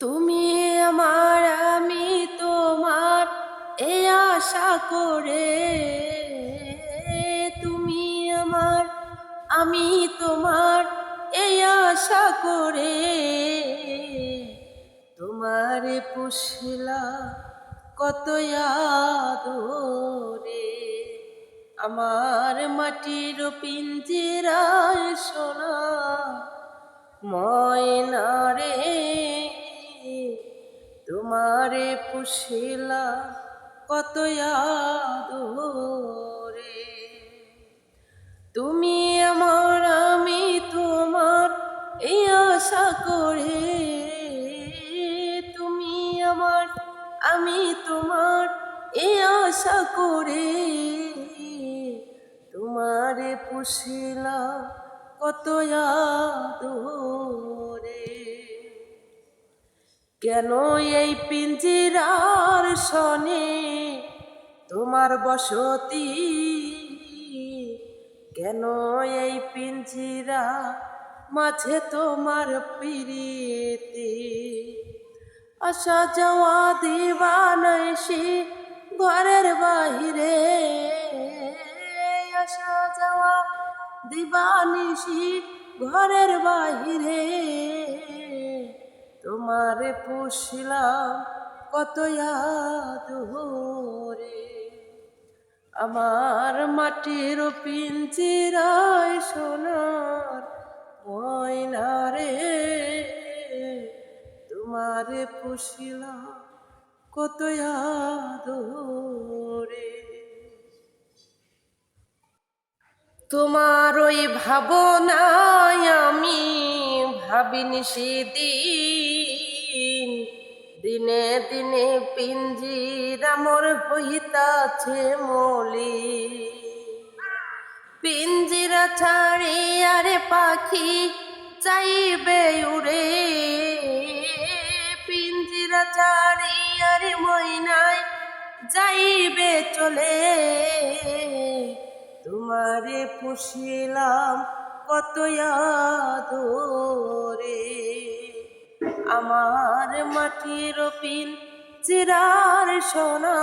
তুমি আমার, আমি তোমার, এ আশা করে তুমি আমার, আমি তোমার এই আশা করে তোমার পুষলা কত আদরে। আমার মাটির পিঞ্জিরায় সোনা ময়না রে তোমারে পুষিলা কত আদরে। তুমি আমার, আমি তোমার এই আশা করে। তুমি আমার, আমি তোমার এই আশা করে। তোমারে পুষিলা কত আদরে। কেন এই পিঞ্জিরার সনে তোমার বসতি। কেন এই পিঞ্জিরা মাঝে তোমার পিরিতি? আসা যাওয়া দিবানসি ঘরের বাহিরে। আসা যাওয়া দিবানিসি ঘরের বাহিরে। তোমারে পুষলাম কত আদরে আমার মাটির পিঞ্জিরায় সোনার ময়না রে। তোমারে পুষলাম কত আদরে তোমার ওই ভাবনায় আমি ভাবিনি সেদিন দিনে দিনে পিঞ্জিরামর হইতাছে মলি। পিঞ্জিরা ছাড়ি আরে পাখি চাইবে উড়ে। পিঞ্জিরা ছাড়ি আরে ময়নায় যাইবে চলে। তোমারে পুষিলাম কত আদরে। আমার মাটির পিন চিরার সোনা,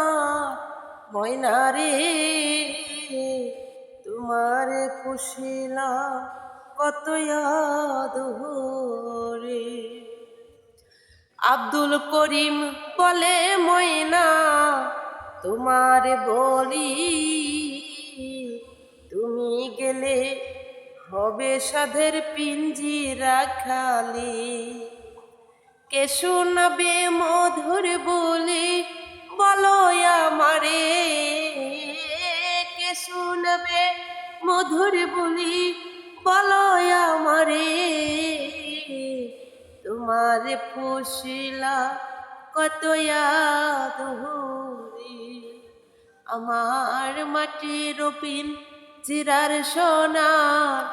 ময়না রে। তোমারে পুষিলাম কত রে। আব্দুল করিম বলে, ময়না, তোমার বলি, তুমি গেলে হবে সাধের পিঞ্জিরা খালি। কে শোনাবে মধুর বলে? বলো আমারে, কে শোনাবে মধুর বলি? বলো আমারে, তোমার পুষিলা কত আমার মাটির পিন চিরার সোনার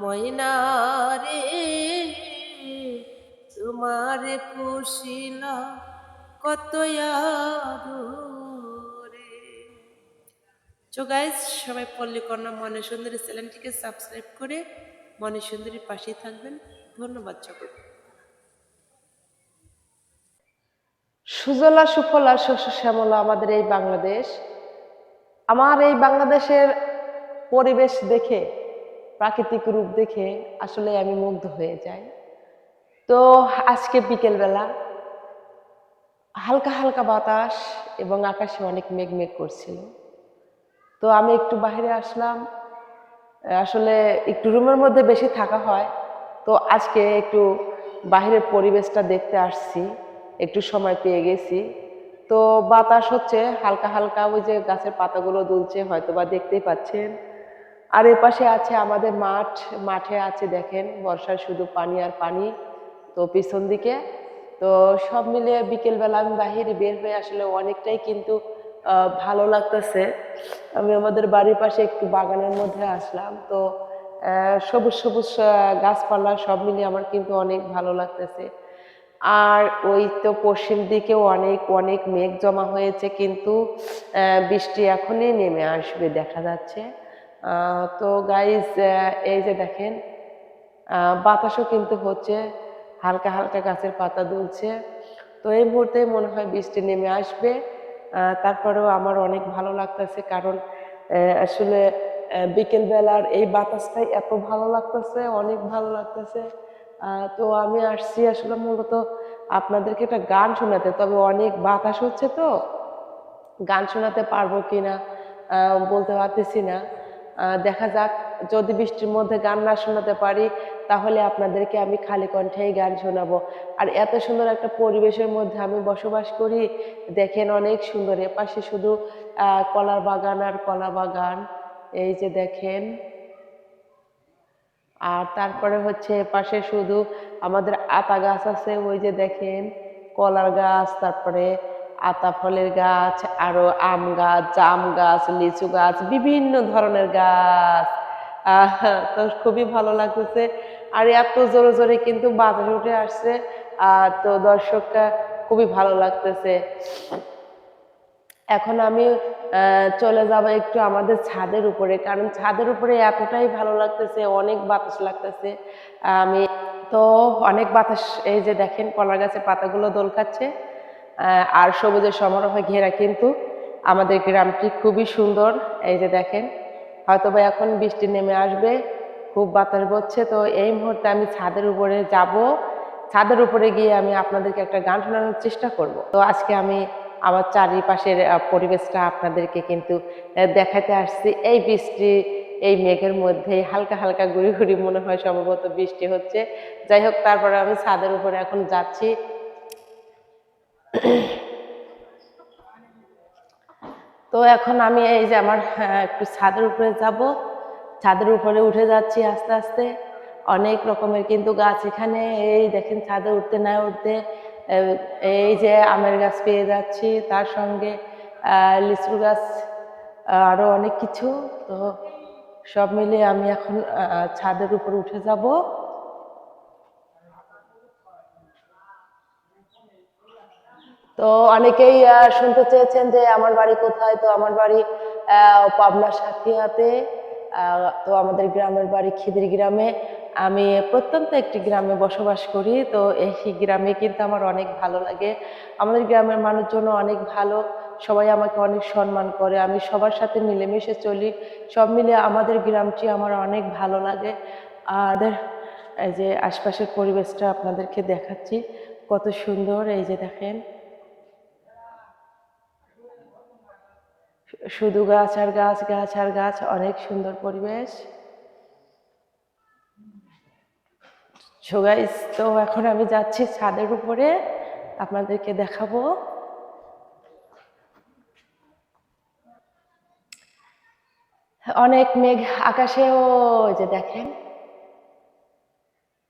ময়না রে। তোমার পুষিলা কত তো গাইজ সবাই পল্লীকর্ণা মনে সুন্দরী চ্যানেলটিকে সাবস্ক্রাইব করে মনে সুন্দরীর পাশেই থাকবেন। ধন্যবাদ সকল সুজলা, সুফলা, শস্য, শ্যামলা আমাদের এই বাংলাদেশ। আমার এই বাংলাদেশের পরিবেশ দেখে, প্রাকৃতিক রূপ দেখে আসলে আমি মুগ্ধ হয়ে যাই। তো আজকে বিকেলবেলা হালকা হালকা বাতাস এবং আকাশে অনেক মেঘ মেঘ করছিল। তো আমি একটু বাইরে আসলাম। আসলে একটু রুমের মধ্যে বেশি থাকা হয়। তো আজকে একটু বাইরের পরিবেশটা দেখতে আসছি। একটু সময় পেয়ে গেছি। তো বাতাস হচ্ছে হালকা হালকা, ওই যে গাছের পাতাগুলো দুলছে হয়তো বা দেখতেই পাচ্ছেন। আর এ পাশে আছে আমাদের মাঠ, মাঠে আছে দেখেন বর্ষার শুধু পানি আর পানি। তো পিছন দিকে। তো সব মিলিয়ে বিকেলবেলা আমি বাহিরে বের হয়ে আসলে অনেকটাই কিন্তু ভালো লাগতেছে। আমি আমাদের বাড়ির পাশে একটু বাগানের মধ্যে আসলাম। তো সবুজ সবুজ গাছপালা সব মিলিয়ে আমার কিন্তু অনেক ভালো লাগতেছে। আর ওই তো পশ্চিম দিকেও অনেক অনেক মেঘ জমা হয়েছে কিন্তু বৃষ্টি এখনই নেমে আসবে দেখা যাচ্ছে। তো গাইজ এই যে দেখেন বাতাসও কিন্তু হচ্ছে। হালকা হালকা গাছের পাতা দুলছে। তো এই মুহূর্তে মনে হয় বৃষ্টি নেমে আসবে। তারপরেও আমার অনেক ভালো লাগতেছে কারণ আসলে বিকেলবেলার এই বাতাসটাই এত ভালো লাগতেছে, অনেক ভালো লাগতেছে। তো আমি আসছি আসলে মূলত আপনাদেরকে একটা গান শোনাতে, তবে অনেক বাতাস হচ্ছে তো। গান শোনাতে পারব কিনা বলতে পারতেছি না। দেখা যাক। যদি বৃষ্টির মধ্যে গান না শোনাতে পারি, তাহলে আপনাদেরকে আমি খালি কণ্ঠেই গান শোনাবো। আর এত সুন্দর একটা পরিবেশের মধ্যে আমি বসবাস করি, দেখেন অনেক সুন্দর। এপাশে শুধু কলার বাগান আর কলা বাগান। এই যে দেখেন। আর তারপরে হচ্ছে পাশে শুধু আমাদের আতা গাছ আছে, ওই যে দেখেন, কলার গাছ, তারপরে আতা ফলের গাছ, আরও আম গাছ, জাম গাছ, লিচু গাছ, বিভিন্ন ধরনের গাছ। তো খুবই ভালো লাগতেছে। আর এত জোরে জোরে কিন্তু বাজারে উঠে আসছে। তো দর্শকটা খুবই ভালো লাগতেছে। এখন আমি চলে যাব একটু আমাদের ছাদের উপরে, কারণ ছাদের উপরে এতটাই ভালো লাগতেছে, অনেক বাতাস লাগতেছে। আমি, তো অনেক বাতাস, এই যে দেখেন কলা গাছের পাতাগুলো দোল খাচ্ছে। আর সবুজের সমারোহে ঘেরা কিন্তু আমাদের গ্রামটি খুবই সুন্দর। এই যে দেখেন হয়তো বা এখন বৃষ্টি নেমে আসবে, খুব বাতাস বচ্ছে, তো এই মুহূর্তে আমি ছাদের উপরে যাব। ছাদের উপরে গিয়ে আমি আপনাদেরকে একটা গান শোনানোর চেষ্টা করব। তো আজকে আমি আমার চারিপাশের পরিবেশটা আপনাদেরকে কিন্তু দেখাতে আসছি। এই বৃষ্টি, এই মেঘের মধ্যে হালকা হালকা ঘুরি ঘুরি মনে হয় সম্ভবত বৃষ্টি হচ্ছে। যাই হোক, তারপরে আমি ছাদের উপরে এখন যাচ্ছি। তো এখন আমি এই যে আমার আহ, একটু ছাদের উপরে যাব। ছাদের উপরে উঠে যাচ্ছি আস্তে আস্তে। অনেক রকমের কিন্তু গাছ এখানে। এই দেখেন ছাদে উঠতে না উঠতে এই যে আমের গাছ পেয়ে যাচ্ছি তার সঙ্গে লিচু গাছ আরও অনেক কিছু। তো সব মিলিয়ে আমি এখন ছাদের উপর উঠে যাব। তো অনেকেই শুনতে চেয়েছেন যে আমার বাড়ি কোথায়? তো আমার বাড়ি পাবনা সাথিয়াতে তো আমাদের গ্রামের বাড়ি খিদির গ্রামে। আমি প্রত্যন্ত একটি গ্রামে বসবাস করি, তো এই গ্রামে কিন্তু আমার অনেক ভালো লাগে। আমাদের গ্রামের মানুষজন অনেক ভালো, সবাই আমাকে অনেক সম্মান করে। আমি সবার সাথে মিলেমিশে চলি, সব মিলে আমাদের গ্রামটি আমার অনেক ভালো লাগে। আর এই যে আশপাশের পরিবেশটা আপনাদেরকে দেখাচ্ছি, কত সুন্দর, এই যে দেখেন। শুধু গাছ আর গাছ গাছ আর গাছ অনেক সুন্দর পরিবেশ। Guys, তো এখন আমি যাচ্ছি ছাদের উপরে আপনাদেরকে দেখাবো। অনেক মেঘ আকাশে ওই যে দেখেন।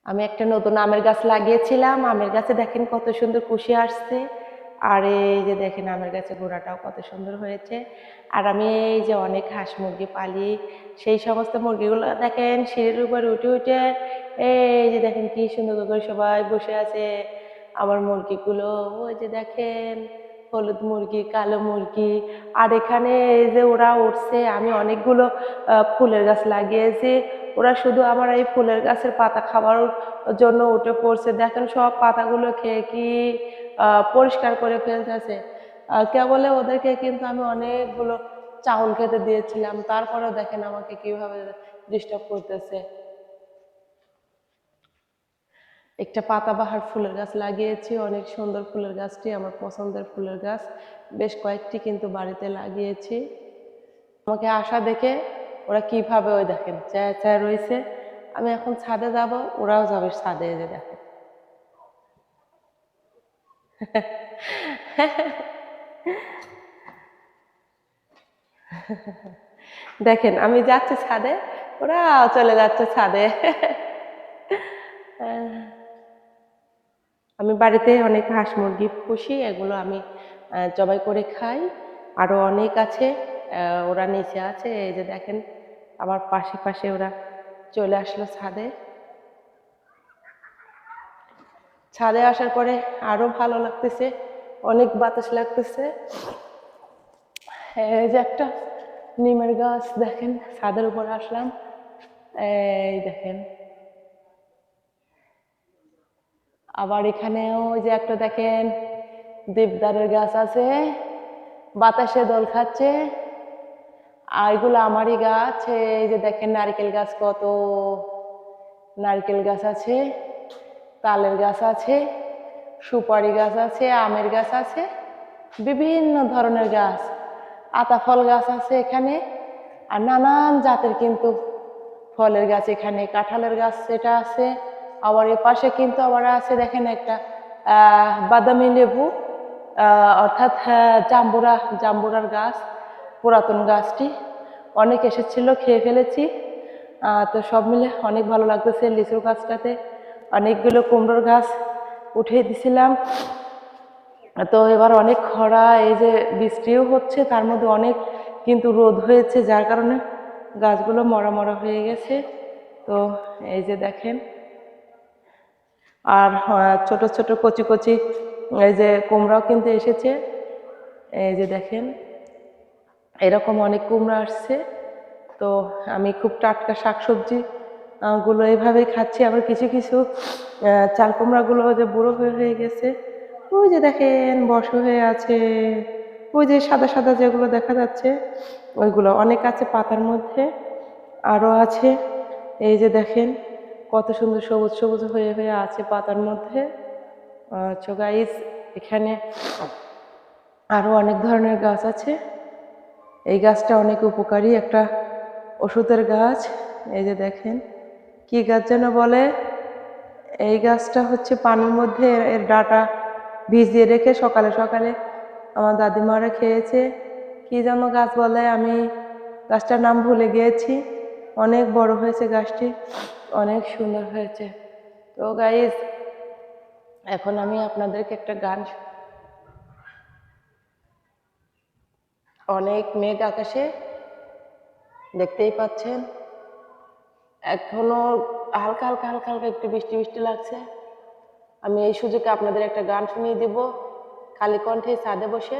আমি একটা নতুন আমের গাছ লাগিয়েছিলাম। আমের গাছে দেখেন কত সুন্দর কুশি আসছে। আর এই যে দেখেন আমের গাছে গোড়াটাও কত সুন্দর হয়েছে। আর আমি এই যে অনেক হাঁস মুরগি পালি, সেই সমস্ত মুরগিগুলো দেখেন সিঁড়ির উপরে উঠে উঠে এই যে দেখেন কি সুন্দর করে সবাই বসে আছে। আমার মুরগিগুলো, ওই যে দেখেন হলুদ মুরগি, কালো মুরগি, আর এখানে এই যে ওরা উঠছে, আমি অনেকগুলো ফুলের গাছ লাগিয়েছি। ওরা শুধু আমার এই ফুলের গাছের পাতা খাবার জন্য উঠে পড়ছে। দেখেন সব পাতাগুলো খেয়ে কি পরিষ্কার করে ফেলতেছে। কেবলে ওদেরকে কিন্তু আমি অনেকগুলো চাউল খেতে দিয়েছিলাম, তারপরেও দেখেন আমাকে কীভাবে ডিস্টার্ব করতেছে। একটা পাতাবাহার ফুলের গাছ লাগিয়েছি, অনেক সুন্দর ফুলের গাছটি, আমার পছন্দের ফুলের গাছ। বেশ কয়েকটি কিন্তু বাড়িতে লাগিয়েছি। আমাকে আসা দেখে ওরা কীভাবে ওই দেখেন, চায় চায় রয়েছে আমি এখন ছাদে যাব, ওরাও যাবে ছাদে যে দেখেন। দেখেন, আমি যাচ্ছি ছাদে, ওরা চলে যাচ্ছে ছাদে। আমি বাড়িতে অনেক হাঁস মুরগি পুষি, এগুলো আমি জবাই করে খাই। আরও অনেক আছে ওরা নিচে আছে, এই যে দেখেন, আমার পাশে পাশে ওরা চলে আসলো ছাদে। ছাদে আসার পরে আরও ভালো লাগতেছে, অনেক বাতাস লাগতেছে। এই যে একটা নিমের গাছ দেখেন, ছাদের উপর আসলাম। এই দেখেন। আবার এখানেও যে একটা দেখেন, দেবদারের গাছ আছে, বাতাসে দোল খাচ্ছে। আর এগুলো আমারই গাছ, এই যে দেখেন নারকেল গাছ কত, নারকেল গাছ আছে। তালের গাছ আছে সুপারি গাছ আছে আমের গাছ আছে বিভিন্ন ধরনের গাছ আতা ফল গাছ আছে এখানে আর নানান জাতের কিন্তু ফলের গাছ এখানে কাঁঠালের গাছ সেটা আছে আবার এ পাশে কিন্তু আবার আছে দেখেন একটা বাদামি লেবু অর্থাৎ আহ, জাম্বুরা জাম্বুরার গাছ পুরাতন গাছটি। অনেক এসেছিল খেয়ে ফেলেছি। তো সব মিলে অনেক ভালো লাগতেছে লিচুর গাছটাতে। অনেকগুলো কুমড়োর গাছ উঠিয়ে দিছিলাম। তো এবার অনেক খরা, এই যে বৃষ্টিও হচ্ছে, তার মধ্যে অনেক কিন্তু রোদ হয়েছে, যার কারণে গাছগুলো মরা মরা হয়ে গেছে। তো এই যে দেখেন, আর ছোট ছোট কচি কচি, এই যে কুমড়াও কিন্তু এসেছে। এই যে দেখেন, এরকম অনেক কুমড়া আসছে। তো আমি খুব টাটকা শাকসবজি গুলো এভাবে খাচ্ছি। আবার কিছু কিছু চাল কুমড়াগুলো যে বুড়ো হয়ে হয়ে গেছে, ওই যে দেখেন বর্ষ হয়ে আছে। ওই যে সাদা সাদা যেগুলো দেখা যাচ্ছে, ওইগুলো অনেক আছে পাতার মধ্যে আরও আছে। এই যে দেখেন কত সুন্দর সবুজ সবুজ হয়ে হয়ে আছে পাতার মধ্যে। গাইস এখানে আরও অনেক ধরনের গাছ আছে। এই গাছটা অনেক উপকারী একটা ওষুধের গাছ। এই যে দেখেন কি গাছ যেন বলে? এই গাছটা হচ্ছে পানির মধ্যে এর- ডাটা ভিজিয়ে রেখে সকালে সকালে আমার দাদিমারা খেয়েছে। কি যেন গাছ বলে, আমি গাছটার নাম ভুলে গিয়েছি। অনেক বড় হয়েছে গাছটি, অনেক সুন্দর হয়েছে। তো গাইজ এখন আমি আপনাদেরকে একটা গান অনেক মেঘ আকাশে দেখতেই পাচ্ছেন। এখনও হালকা হালকা হালকা হালকা একটু বৃষ্টি বৃষ্টি লাগছে। আমি এই সুযোগে আপনাদের একটা গান শুনিয়ে দিব। কালী কণ্ঠে ছাদে বসে।